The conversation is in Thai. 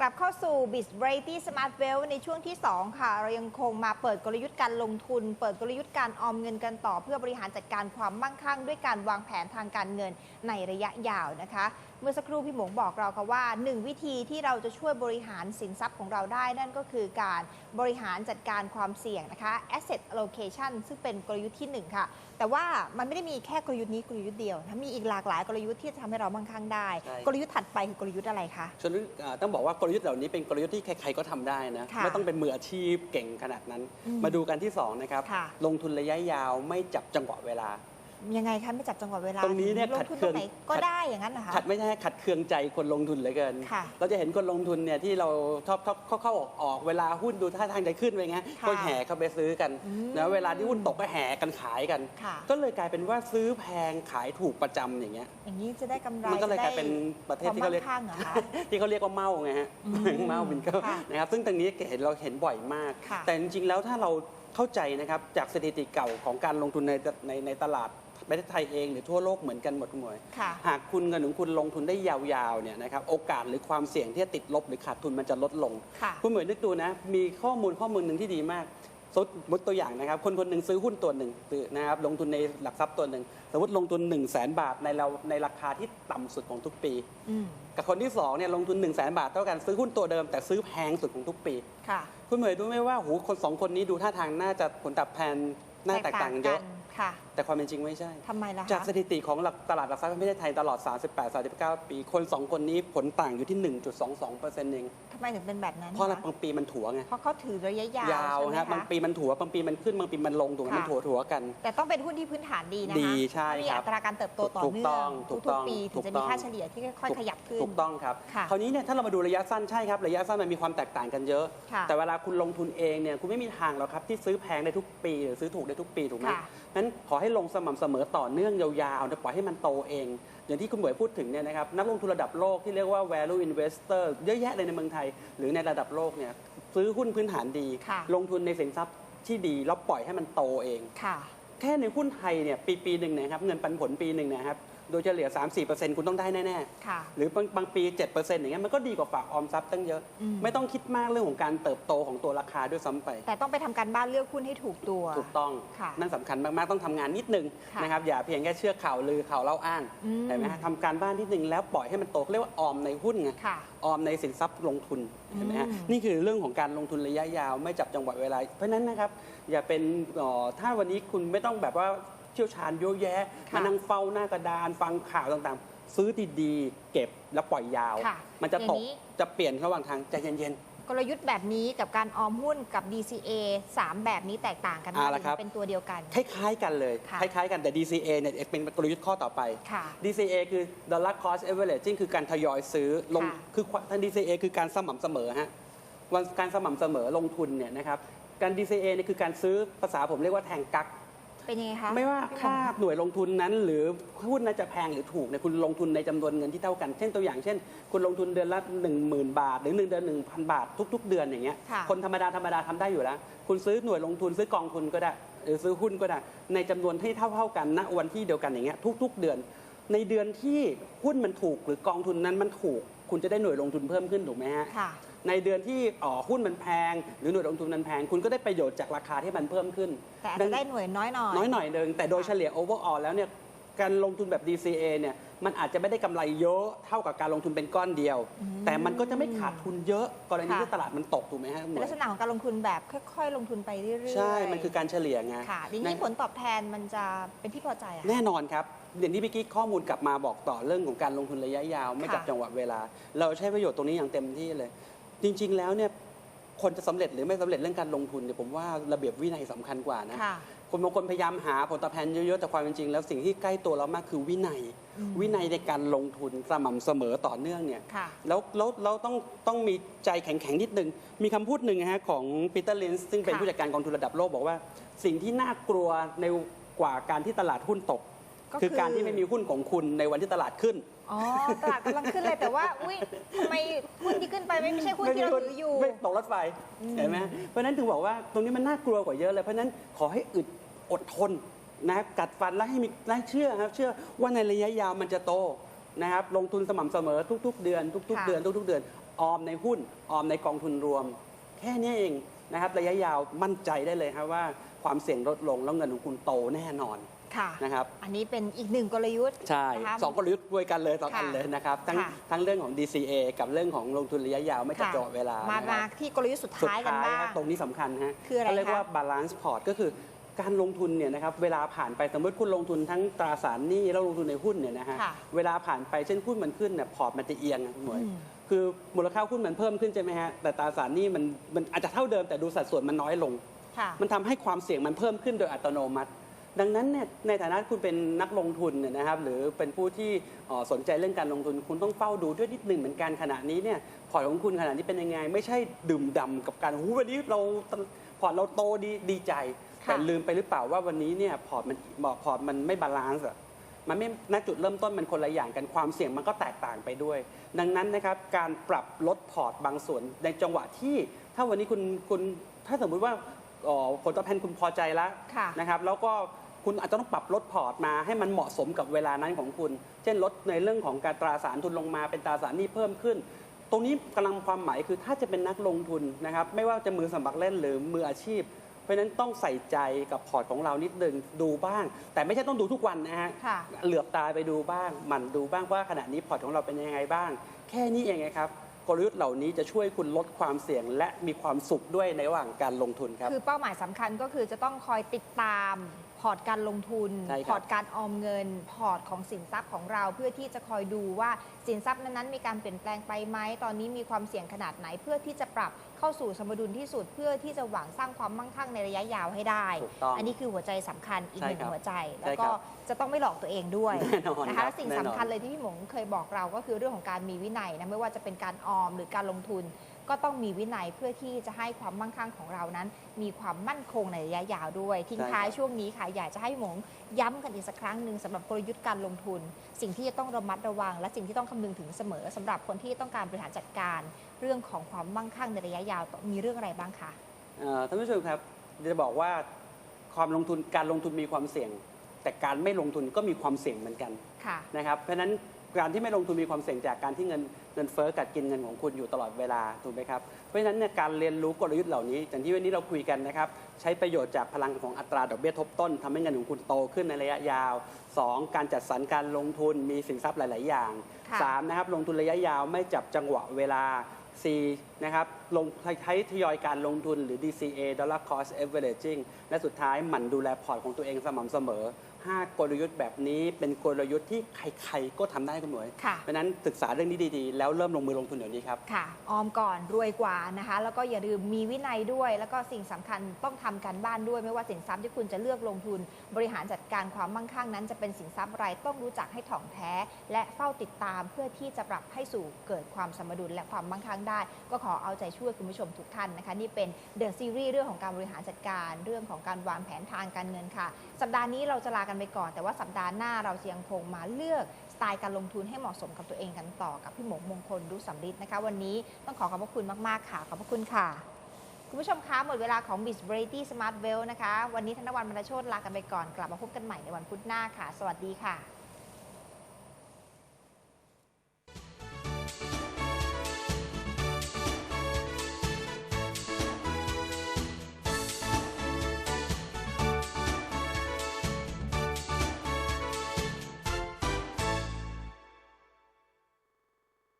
กลับเข้าสู่ b i z b r a t y Smart Well ในช่วงที่ 2 ค่ะ เรายังคงมาเปิดกลยุทธ์การลงทุน เปิดกลยุทธ์การออมเงินกันต่อ เพื่อบริหารจัดการความมั่งคั่ง ด้วยการวางแผนทางการเงินในระยะยาวนะคะ เมื่อสักครู่พี่หมงบอกเราค่ะว่า 1 วิธีที่เราจะช่วยบริหารสินทรัพย์ของเราได้ นั่นก็คือการบริหารจัดการความเสี่ยงนะคะ asset allocation ซึ่งเป็นกลยุทธ์ที่ 1 ค่ะ แต่ว่ามันไม่ได้มีแค่กลยุทธ์นี้กลยุทธ์เดียวนะมีอีกหลากหลายกลยุทธ์ที่จะทำให้เรามั่งคั่งได้ ใช่ กลยุทธ์ถัดไปคือกลยุทธ์อะไรคะฉะนั้นอ่าต้องบอกว่ากลยุทธ์เหล่านี้เป็นกลยุทธ์ที่ใครๆก็ทำได้นะค่ะไม่ต้องเป็นมืออาชีพเก่งขนาดนั้น อืมมาดูกันที่สองนะครับค่ะ ลงทุนระยะยาวไม่จับจังหวะเวลา ยังไงคะไม่จับจังหวะเวลาตรงนี้เนี่ยลงขัดทุนเคืตรองง ไหนก็ขัดได้อย่างนั้นเหรอคะ ขัดไม่ใช่ขัดเคืองใจคนลงทุนเหลือเกิน ค่ะเราจะเห็นคนลงทุนเนี่ยที่เราชอบชอบเข้าเข้าออกออกเวลาหุ้นดูท่าทางจะขึ้นไปไงค่ะก็แห่เข้าไปซื้อกันอืมนะเวลาที่หุ้นตกก็แห่กันขายกัน ค่ะ ก็เลยกลายเป็นว่าซื้อแพงขายถูกประจำอย่างเงี้ย อย่างนี้จะได้กำไรมันก็เลยจะกได้ลายเป็นประเทศที่เขาเรียก ความมั่งคั่งเหรอคะ ที่เขาเรียกว่าเมาไงฮะอืมเมาบินเกิลค่ะนะครับซึ่งตรงนี้เห็นเราเห็นบ่อยมาก ค่ะแต่จริงๆแล้วถ้าเราเข้าใจนะครับจากสถิติเก่าของการลงทุนในในในตลาด ประเทศไทยเองหรือทั่วโลกเหมือนกันหมดทุกหมวย ค่ะ หากคุณเงินของคุณลงทุนได้ยาวๆเนี่ยนะครับโอกาสหรือความเสี่ยงที่จะติดลบหรือขาดทุนมันจะลดลง ค่ะ คุณเหมือนนึกดูนะ มีข้อมูลข้อมูลหนึ่งที่ดีมากสมมติตัวอย่างนะครับ คนคนหนึ่งซื้อหุ้นตัวหนึ่งซื้อนะครับลงทุนในหลักทรัพย์ตัวหนึ่งสมมติลงทุน 1 0 0 0 0แบาทในเราในราคาที่ต่ำสุดของทุกปี อืมกับคนที่2เนี่ยลงทุน 1 0 0 0 0แบาทเท่ากันซื้อหุ้นตัวเดิมแต่ซื้อแพงสุดของทุกปี ค่ะคุณเหมยรู้ไหมว่าหูคนสองคนนี้ดูท่าทางน่าจะผลตอบแทนน่าแตกต่างเยอะ ค่ะ แต่ความเป็นจริงไม่ใช่ ทำไมล่ะคะ จากสถิติของหลักตลาดหลักทรัพย์แห่งประเทศไทยตลอด 38-39 ปี คน 2 คนนี้ผลต่างอยู่ที่ 1.22%เอง ทำไมถึงเป็นแบบนั้นเพราะคะบางปีมันถัวไง เพราะเขาถือระยะยาวยาวใช่ไหมนะครับบางปีมันถัวบางปีมันขึ้นบางปีมันลงถูกไหมค่ะ มันถัวถัวกัน แต่ต้องเป็นหุ้นที่พื้นฐานดีนะคะดีใช่มีครัอับตราการเติบโตต่อถูกเนื่ต้อองงถูทุกต้องกๆปีถึถูงกจะต้มีอง ค่าเฉลี่ยที่ค่อยๆขยับขึ้น ถูกต้องครับ ค่ะคราวนี้เนี่ยถ้าเรามาดูระยะสั้นใช่ครับ ระยะสั้นมันมีความแตกต่างกันเยอะ ค่ะแต่เวลาคุณลงทุนเองเนี่ยคุณไม่มีทางหรอกครับที่ซื้อแพงได้ทุกปีหรือซื้อถูกได้ทุกปีถูกไหมค่ะ นั้นขอให้ลงสม่ำเสมอต่อเนื่องยาวๆนะปล่อยให้มันโตเอง อย่างที่คุณบวยพูดถึงเนี่ยนะครับนักลงทุนระดับโลกที่เรียกว่า value investor เยอะแยะเลยในเมืองไทย หรือในระดับโลกเนี่ยซื้อหุ้นพื้นฐานดีค่ะลงทุนในสินทรัพย์ที่ดีแล้วปล่อยให้มันโตเองค่ะแค่ในหุ้นไทยเนี่ยปีปีหนึ่งเนะครับเงินปันผลปีหนึ่งเนะครับ โดยเฉลี่ย 3-4%คุณต้องได้แน่ค่ะ ๆ หรือบางบางปี 7%อย่างเงี้ยมันก็ดีกว่าฝากออมทรัพย์ตั้งเยอะ อืม ไม่ต้องคิดมากเรื่องของการเติบโตของตัวราคาด้วยซ้ำไป แต่ต้องไปทำการบ้านเลือกหุ้นให้ถูกตัว ถูกต้อง ค่ะนั่นสำคัญมาก ๆ ต้องทำงานนิดนึงค่ะนะครับ อย่าเพียงแค่เชื่อข่าวลือข่าวเล่าอ้างอืมเห็นไหมฮะทำการบ้านนิดนึงแล้วปล่อยให้มันโตเขาเรียกว่าออมในหุ้นไง ค่ะ ออมในสินทรัพย์ลงทุนเห็นไหมฮะอืมนี่คือเรื่องของการลงทุนระยะยาวไม่จับจังหวะเวลา เพราะฉะนั้นนะครับ อย่าเป็นเอ่อถ้าวันนี้คุณไม่ต้องแบบว่า เชี่ยวชาญเยอะแยะค่ะมานั่งเฝ้าหน้ากระดานฟังข่าวต่างๆ ซื้อดีๆเก็บแล้วปล่อยยาว ค่ะมันจะตกอย่างนี้ จะเปลี่ยนระหว่างทางใจเย็น กลยุทธ์แบบนี้กับการออมหุ้นกับ DCA 3แบบนี้แตกต่างกันไหมเอาหละรือครับ เป็นตัวเดียวกัน ๆ คล้ายๆกันเลย ค่ะ คล้ายๆกันแต่ DCA เนี่ยเป็นกลยุทธ์ข้อต่อไป ค่ะ DCA คือ dollar cost averaging คือการทยอยซื้อลงค่ะ คือทาง DCA คือการสม่ำเสมอฮะวันการสม่ำเสมอลงทุนเนี่ยนะครับการ DCA เนี่ยคือการซื้อภาษาผมเรียกว่าแทงกัก เป็นยังไงคะไม่ว่าพี่หมค่าหน่วยลงทุนนั้น หรือหุ้นน่าจะแพงหรือถูกเนี่ยคุณลงทุนในจำนวนเงินที่เท่ากัน เช่นตัวอย่างเช่น คุณลงทุนเดือนละ 1 0,000 บาท หรือ1เดือน1,000 บาททุก ๆ เดือนอย่างเงี้ยค่ะคนธรรมดาธรรมดาทำได้อยู่แล้ว คุณซื้อหน่วยลงทุนซื้อกองทุนก็ได้ หรือซื้อหุ้นก็ได้ ในจำนวนที่เท่าๆกันณวันที่เดียวกันอย่างเงี้ยทุก ๆ เดือน ในเดือนที่หุ้นมันถูกหรือกองทุนนั้นมันถูก คุณจะได้หน่วยลงทุนเพิ่มขึ้นถูกไหมฮะค่ะ ในเดือนที่อ๋อหุ้นมันแพง หรือหน่วยลงทุนมันแพง คุณก็ได้ประโยชน์จากราคาที่มันเพิ่มขึ้นแต่อาจจะได้หน่วยน้อยหน่อยน้อยหน่อยหนึ่งแต่โดยเฉลี่ย overall แล้วเนี่ยการลงทุนแบบ DCA เนี่ยมันอาจจะไม่ได้กำไรเยอะเท่ากับการลงทุนเป็นก้อนเดียวอืมแต่มันก็จะไม่ขาดทุนเยอะกรณีค่ะที่ตลาดมันตกถูกไหมฮะหมเป็นวยลักษณะของการลงทุนแบบค่อยๆ ลงทุนไปเรื่อยๆ ใช่ มันคือการเฉลี่ยไงค่ะทีในนี้ผลตอบแทนมันจะเป็นที่พอใจอะแน่นอนครับอย่างที่เมื่อกี้ข้อมูลกลับมาบอกต่อเรื่องของการลงทุนระยะยาว ไม่ค่ะจับจังหวะเวลา เราใช้ประโยชน์ตรงนี้อย่างเต็มที่เลย จริง ๆ แล้วเนี่ยคนจะสำเร็จหรือไม่สำเร็จเรื่องการลงทุนเนี่ยผมว่าระเบียบวินัยสำคัญกว่านะ ค่ะ คนบางคนพยายามหาผลตอบแทนเยอะ ๆ แต่ความเป็นจริง แล้วสิ่งที่ใกล้ตัวเรามากคือวินัยอืมวินัยในการลงทุนสม่ำเสมอต่อเนื่องเนี่ย ค่ะ แล้วแล้วเราต้องต้องมีใจแข็งๆนิดนึง มีคำพูดหนึ่งนะฮะของปีเตอร์ลินส์ซึ่งเป็นค่ะผู้จัดการกองทุนระดับโลกบอกว่า สิ่งที่น่ากลัวในกว่าการที่ตลาดหุ้นตก ก็คือการที่ไม่มีหุ้นของคุณในวันที่ตลาดขึ้น อ๋อ ตลาดกำลังขึ้นเลยแต่ว่า อุ้ยทำไมหุ้นที่ขึ้นไปไม่ไม่ใช่หุ้นที่เราถืออยู่ ไม่ตกรถไฟเห็นไหมเพราะฉะนั้นถึงบอกว่าตรงนี้มันน่ากลัวกว่าเยอะเลย เพราะฉะนั้นขอให้อึดอดทนนะกัดฟันและให้มีและเชื่อครับ เชื่อว่าในระยะยาวมันจะโตนะครับ ลงทุนสม่ำเสมอทุก ๆ เดือน ทุกๆค่ะเดือน ทุก ๆ เดือน ออมในหุ้น ออมในกองทุนรวม แค่นี้เองนะครับ ระยะยาวมั่นใจได้เลยครับว่าความเสี่ยงลดลงแล้วเงินของคุณโตแน่นอน ค่ะนะครับ อันนี้เป็นอีกหนึ่งกลยุทธ์ใช่นะคะ สองกลยุทธ์ด้วยกันเลยสองค่ะอันเลยนะครับทั้งค่ะทั้งเรื่องของ DCA กับเรื่องของลงทุนระยะยาวไม่จับค่ะ จอเวลามานะคมารับที่กลยุทธ์สุดสุดท้ายกันท้ายบ้าครังบตรงนี้สำคัญฮะคืออะไรเขาเรียกว่าคะ balance port ก็คือการลงทุนเนี่ยนะครับเวลาผ่านไปสมมติคุณลงทุนทั้งตราสารหนี้แล้วลงทุนในหุ้นเนี่ยนะฮะค่ะเวลาผ่านไปเช่นหุ้นมันขึ้นเนี่ยพอร์ตมันจะเอียงอะคุณหมวยอืม คือมูลค่าหุ้นมันเพิ่มขึ้นใช่ไหมฮะแต่ตราสารหนี้มันมันอาจจะเท่าเดิมแต่ดูสัดส่วนมันน้อยลง ค่ะ มันทำให้ความเสี่ยงมันเพิ่มขึ้นโดยอัตโนมัติ ดังนั้นเนี่ยในฐานะคุณเป็นนักลงทุนเนี่ยนะครับหรือเป็นผู้ที่เอ่อสนใจเรื่องการลงทุนคุณต้องเฝ้าดูด้วยนิดหนึ่งเหมือนกันขณะนี้เนี่ยพอร์ตของคุณขณะนี้เป็นยังไง ไม่ใช่ดื่มด่ำกับการหูวันนี้เราพอร์ตเราโตดีดีใจค่ะแต่ลืมไปหรือเปล่าว่าวันนี้เนี่ยพอร์ตมันพอร์ตมันไม่บาลานซ์อะมันไม่ณจุดเริ่มต้นมันคนละอย่างกันความเสี่ยงมันก็แตกต่างไปด้วย ดังนั้นนะครับการปรับลดพอร์ตบางส่วนในจังหวะที่ถ้าวันนี้คุณคุณถ้าสมมุติว่าเอ่อผลตอบแทนคุณพอใจแล้วค่ะนะครับแล้วก็ คุณอาจจะต้องปรับลดพอร์ตมาให้มันเหมาะสมกับเวลานั้นของคุณ เช่นลดในเรื่องของการตราสารทุนลงมาเป็นตราสารหนี้เพิ่มขึ้น ตรงนี้กำลังความหมายคือถ้าจะเป็นนักลงทุนนะครับไม่ว่าจะมือสมัครเล่นหรือมืออาชีพ เพราะฉะนั้นต้องใส่ใจกับพอร์ตของเรานิดนึงดูบ้าง แต่ไม่ใช่ต้องดูทุกวันนะฮะค่ะเหลือบตาไปดูบ้างหมั่นดูบ้างว่าขณะนี้พอร์ตของเราเป็นยังไงบ้าง แค่นี้เองไงครับกลยุทธ์เหล่านี้จะช่วยคุณลดความเสี่ยงและมีความสุขด้วยในระหว่างการลงทุนครับ คือเป้าหมายสำคัญก็คือจะต้องคอยติดตาม พอร์ตการลงทุน ใช่ครับพอร์ตการออมเงิน พอร์ตของสินทรัพย์ของเราเพื่อที่จะคอยดูว่าสินทรัพย์นั้นๆมีการเปลี่ยนแปลงไปไหมตอนนี้มีความเสี่ยงขนาดไหนเพื่อที่จะปรับเข้าสู่สมดุลที่สุด เพื่อที่จะหวังสร้างความมั่งคั่งในระยะยาวให้ได้ ถูกต้องอันนี้คือหัวใจสำคัญอีกหนึ่งใช่ครับหัวใจใช่แล้วคก็รับจะต้องไม่หลอกตัวเองด้วยแน่นอนนะครัคะบและสิ่งแน่นอน สำคัญเลยที่พี่หมงเคยบอกเราก็คือเรื่องของการมีวินัยนะไม่ว่าจะเป็นการออมหรือการลงทุน ก็ต้องมีวินัยเพื่อที่จะให้ความมั่งคั่งของเรานั้น มีความมั่นคงในระยะยาวด้วย ทิ้งใช่ครับท้ายช่วงนี้ค่ะอยากจะให้หมงย้ำกันอีกสักครั้งหนึ่งสำหรับกลยุทธ์การลงทุน สิ่งที่จะต้องระมัดระวัง และสิ่งที่ต้องคำนึงถึงเสมอสำหรับคนที่ต้องการบริหารจัดการ เรื่องของความมั่งคั่งในระยะยาวมีเรื่องอะไรบ้างคะเอ่อท่านผู้ชมครับจะบอกว่าความลงทุนการลงทุนมีความเสี่ยง แต่การไม่ลงทุนก็มีความเสี่ยงเหมือนกันค่ะนะครับเพราะฉะนั้นการที่ไม่ลงทุนมีความเสี่ยงจากการที่เงิน เงินเฟ้อกัดกินเงินของคุณอยู่ตลอดเวลาถูกไหมครับเพราะฉะนั้นเนี่ยการเรียนรู้กลยุทธ์เหล่านี้อย่างที่วันนี้เราคุยกันนะครับใช้ประโยชน์จากพลังของอัตราดอกเบี้ยทบต้นทำให้เงินของคุณโตขึ้นในระยะยาวสองการจัดสรรการลงทุนมีสินทรัพย์หลาย ๆ อย่างค่ะสามนะครับลงทุนระยะยาวไม่จับจังหวะเวลา C นะครับลงใช้ทยอยการลงทุนหรือ DCA Dollar Cost Averaging และสุดท้ายหมั่นดูแลพอร์ตของตัวเองสม่ำเสมอ 5 กลยุทธ์แบบนี้ เป็นกลยุทธ์ที่ใครๆก็ทำได้คุณหมวยค่ะเพราะฉะนั้นศึกษาเรื่องนี้ดีๆ แล้วเริ่มลงมือลงทุนเดี๋ยวนี้ครับ ค่ะ ออมก่อนรวยกว่านะคะ แล้วก็อย่าลืมมีวินัยด้วย แล้วก็สิ่งสำคัญต้องทำการบ้านด้วย ไม่ว่าสินทรัพย์ที่คุณจะเลือกลงทุน บริหารจัดการความมั่งคั่งนั้น จะเป็นสินทรัพย์อะไรต้องรู้จักให้ถ่องแท้ และเฝ้าติดตามเพื่อที่จะปรับให้สู่เกิดความสมดุลและความมั่งคั่งได้ ก็ขอเอาใจช่วยคุณผู้ชมทุกท่านนะคะ นี่เป็นเดอะซีรีส์เรื่องของการบริหารจัดการ เรื่องของการวางแผนทางการเงินค่ะ สัปดาห์นี้เราจะลากันไปก่อน แต่ว่าสัปดาห์หน้าเราจะยังคงมาเลือกสไตล์การลงทุนให้เหมาะสมกับตัวเองกันต่อกับพี่หมงมงคลรุสำริดนะคะ วันนี้ต้องขอขอบพระคุณมาก ๆ ค่ะ ขอบพระคุณค่ะ คุณผู้ชมคะหมดเวลาของ b i z b r a t y Smart w e l l นะคะ วันนี้ธนวันบรโชตลากันไปก่อนกลับมาพบกันใหม่ในวันพุธหน้าค่ะ สวัสดีค่ะ